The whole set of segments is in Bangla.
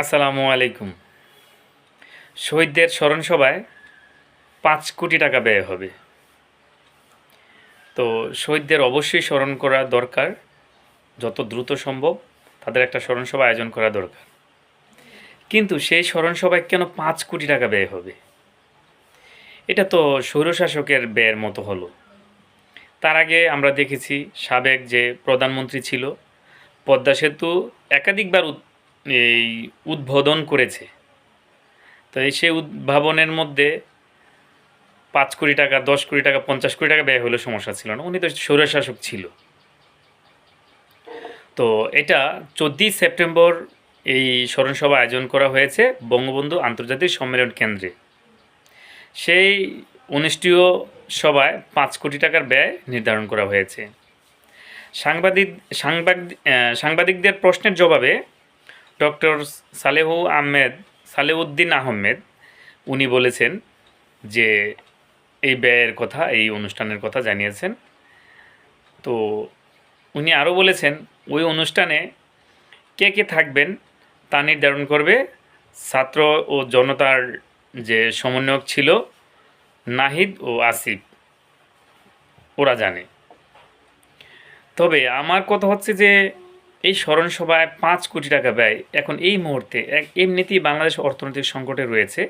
আসসালামু আলাইকুম। শহীদদের স্মরণসভায় পাঁচ কোটি টাকা ব্যয় হবে। তো শহীদদের অবশ্যই স্মরণ করা দরকার, যত দ্রুত সম্ভব তাদের একটা স্মরণ সভা আয়োজন করা দরকার। কিন্তু সেই স্মরণসভায় কেন পাঁচ কোটি টাকা ব্যয় হবে? এটা তো স্বৈরশাসকের ব্যয়ের মতো হলো। তার আগে আমরা দেখেছি সাবেক যে প্রধানমন্ত্রী ছিল, পদ্মা সেতু একাধিকবার এই উদ্বোধন করেছে। তো এই সেই উদ্ভাবনের মধ্যে পাঁচ কোটি টাকা, দশ কোটি টাকা, পঞ্চাশ কোটি টাকা ব্যয় হলে সমস্যা ছিল না। উনি তো স্বৈরশাসক ছিল। তো এটা চোদ্দই সেপ্টেম্বর এই স্মরণসভা আয়োজন করা হয়েছে বঙ্গবন্ধু আন্তর্জাতিক সম্মেলন কেন্দ্রে। সেই অনুষ্ঠীয় সভায় পাঁচ কোটি টাকার ব্যয় নির্ধারণ করা হয়েছে। সাংবাদিক সাংবাদিক সাংবাদিকদের প্রশ্নের জবাবে ডক্টর সালেহু আহমেদ সালেউদ্দিন আহমেদ, উনি বলেছেন যে এই ব্যয়ের কথা, এই অনুষ্ঠানের কথা জানিয়েছেন। তো উনি আরও বলেছেন, ওই অনুষ্ঠানে কে কে থাকবেন তা নির্ধারণ করবে। ছাত্র ও জনতার যে সমন্বয়ক ছিল নাহিদ ও আসিফ, ওরা জানে। তবে আমার কথা হচ্ছে যে এই স্মরণ সভায় পাঁচ কোটি টাকা ব্যয় এখন এই মুহূর্তে এক এমনিতেই বাংলাদেশ অর্থনৈতিক সংকটে রয়েছে।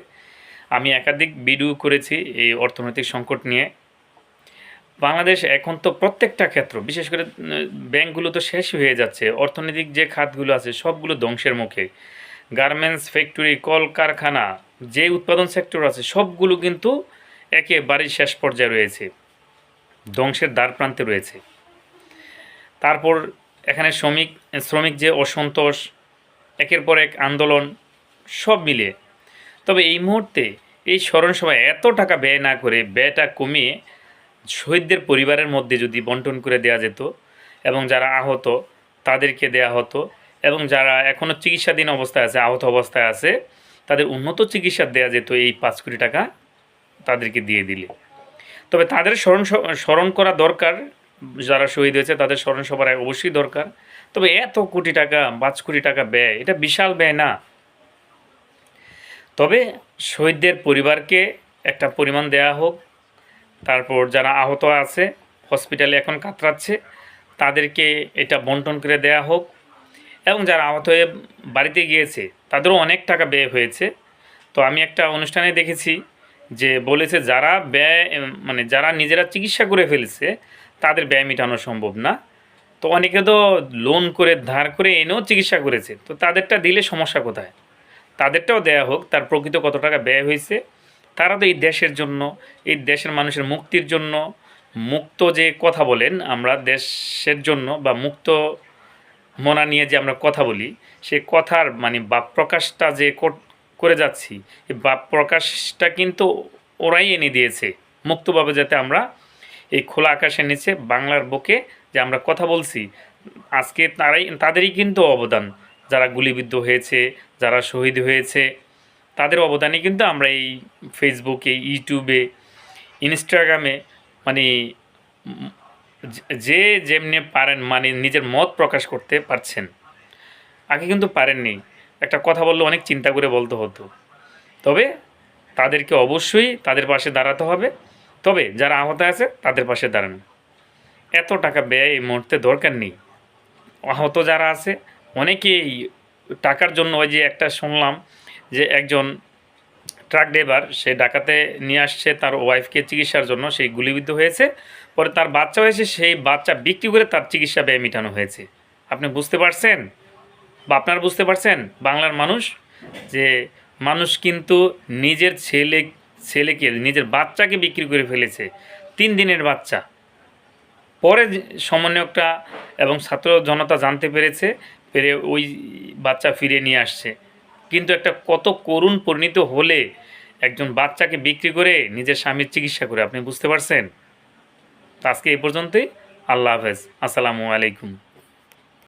আমি একাধিক ভিডিও করেছি এই অর্থনৈতিক সংকট নিয়ে। বাংলাদেশ এখন তো প্রত্যেকটা ক্ষেত্র, বিশেষ করে ব্যাংকগুলো তো শেষ হয়ে যাচ্ছে, অর্থনৈতিক যে খাতগুলো আছে সবগুলো ধ্বংসের মুখে। গার্মেন্টস, ফ্যাক্টরি, কলকারখানা, যে উৎপাদন সেক্টর আছে সবগুলো কিন্তু একেবারেই শেষ পর্যায়ে রয়েছে, ধ্বংসের দ্বার প্রান্তে রয়েছে। তারপর এখানে শ্রমিক শ্রমিক যে অসন্তোষ, একের পর এক আন্দোলন, সব মিলে তবে এই মুহূর্তে এই স্মরণ সভায় এত টাকা ব্যয় না করে ব্যয়টা কমিয়ে শহীদদের পরিবারের মধ্যে যদি বন্টন করে দেওয়া যেত এবং যারা আহত তাদেরকে দেয়া হতো এবং যারা এখনও চিকিৎসাধীন অবস্থায় আছে, আহত অবস্থায় আছে, তাদের উন্নত চিকিৎসা দেওয়া যেত এই পাঁচ কোটি টাকা তাদেরকে দিয়ে দিলে। তবে তাদের স্মরণ স্মরণ করা দরকার যারা শহীদ হয়েছে, তাদের স্মরণসভার অবশ্যই দরকার। তবে এত কোটি টাকা, পাঁচ কোটি টাকা ব্যয়, এটা বিশাল ব্যয় না। তবে শহীদদের পরিবারকে একটা পরিমাণ দেয়া হোক, তারপর যারা আহত আছে হসপিটালে এখন কাতরাচ্ছে, তাদেরকে এটা বন্টন করে দেয়া হোক। এবং যারা আহত হয়ে বাড়িতে গিয়েছে, তাদেরও অনেক টাকা ব্যয় হয়েছে। তো আমি একটা অনুষ্ঠানে দেখেছি যে বলেছে যারা ব্যয় মানে যারা নিজেরা চিকিৎসা করে ফেলেছে তাদের ব্যয় মেটানো সম্ভব না। তো অনেকে তো লোন করে, ধার করে এনেও চিকিৎসা করেছে। তো তাদেরটা দিলে সমস্যা কোথায়? তাদেরটাও দেয়া হোক, তার প্রকৃত কত টাকা ব্যয় হয়েছে। তারা তো এই দেশের জন্য, এই দেশের মানুষের মুক্তির জন্য, মুক্ত যে কথা বলেন, আমরা দেশের জন্য বা মুক্ত মনা নিয়ে যে আমরা কথা বলি, সে কথার মানে বাপ প্রকাশটা যে কর- যাচ্ছি, এই বাপ প্রকাশটা কিন্তু ওরাই এনে দিয়েছে। মুক্তভাবে যাতে আমরা এই খোলা আকাশের নিচে বাংলার বুকে যে আমরা কথা বলছি, আজকে তারাই, তাদেরই কিন্তু অবদান। যারা গুলিবিদ্ধ হয়েছে, যারা শহীদ হয়েছে, তাদের অবদানে কিন্তু আমরা এই ফেসবুকে ইউটিউবে ইনস্টাগ্রামে মানে যে- যেমনি পারেন মানে নিজের মত প্রকাশ করতে পারছেন। আগে কিন্তু পারেননি। একটা কথা বললে অনেক চিন্তা করে বলতে হতো। তবে তাদেরকে অবশ্যই তাদের পাশে দাঁড়াতে হবে। তবে যারা আহত আছে, তাদের পাশে দাঁড়ান। এত টাকা ব্যয় এই মুহূর্তে দরকার নেই। আহত যারা আছে, অনেকেই টাকার জন্য ওই যে একটা শুনলাম যে একজন ট্রাক ড্রাইভার সে ডাকাতে নিয়ে আসছে, তার ওয়াইফকে চিকিৎসার জন্য সেই গুলিবিদ্ধ হয়েছে। পরে তার বাচ্চা হয়েছে সেই বাচ্চা বিক্রি করে তার চিকিৎসা ব্যয় মেটানো হয়েছে। আপনি বুঝতে পারছেন? বা আপনারা বুঝতে পারছেন? বাংলার মানুষ যে, মানুষ কিন্তু নিজের ছেলে ছেলেকে, নিজের বাচ্চাকে বিক্রি করে ফেলেছে। তিন দিনের বাচ্চা। পরে সমন্বয়কটা এবং ছাত্র জনতা জানতে পেরেছে, পেরে ওই বাচ্চা ফিরে নিয়ে আসছে। কিন্তু একটা কত করুণ পরিণত হলে একজন বাচ্চাকে বিক্রি করে নিজের স্বামীর চিকিৎসা করে, আপনি বুঝতে পারছেন? আজকে এই পর্যন্তই। আল্লাহ হাফেজ। আসসালামু আলাইকুম।